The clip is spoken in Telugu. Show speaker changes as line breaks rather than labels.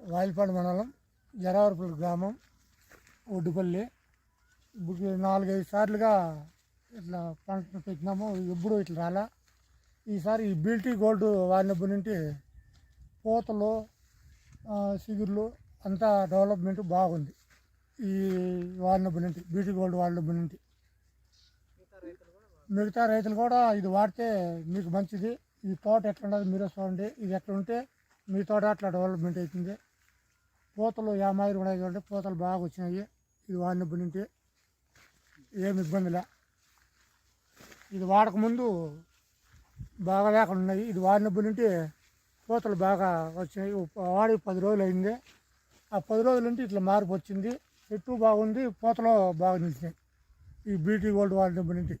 వాయిల్పాడు మండలం జరావరపల్లి గ్రామం ఒడ్డుపల్లి. ఇప్పుడు నాలుగైదు సార్లుగా ఇట్లా పంట పెట్టినాము ఎప్పుడు ఇట్లా రాలా. ఈసారి ఈ బీటీ గోల్డ్ వాడినప్పటి నుండి పూతలు సిగుర్లు అంతా డెవలప్మెంట్ బాగుంది. ఈ వాడినప్పటి నుండి బీటీ గోల్డ్ వాడినప్పటి నుండి. మిగతా రైతులు కూడా ఇది వాడితే మీకు మంచిది. ఈ తోట ఎట్లా ఉండదు మీరే చూడండి. ఇది ఎట్లా ఉంటే మీ తోట అట్లా డెవలప్మెంట్ అవుతుంది పూతలు యామాయిలు ఉన్నాయి కాబట్టి పూతలు బాగా వచ్చినాయి. ఇది వాడినప్పటి నుండి ఏమి ఇబ్బందిలే ఇది వాడకముందు బాగా లేకుండా ఉన్నాయి. ఇది వాడినప్పటి నుండి పూతలు బాగా వచ్చినాయి. వాడి పది రోజులు అయింది. ఆ పది రోజుల నుండి ఇట్లా మార్పు వచ్చింది. చెట్టు బాగుంది పూతలు బాగా నిలిచినాయి. ఈ బీటీ గోల్డ్ వాడినప్పటి నుండి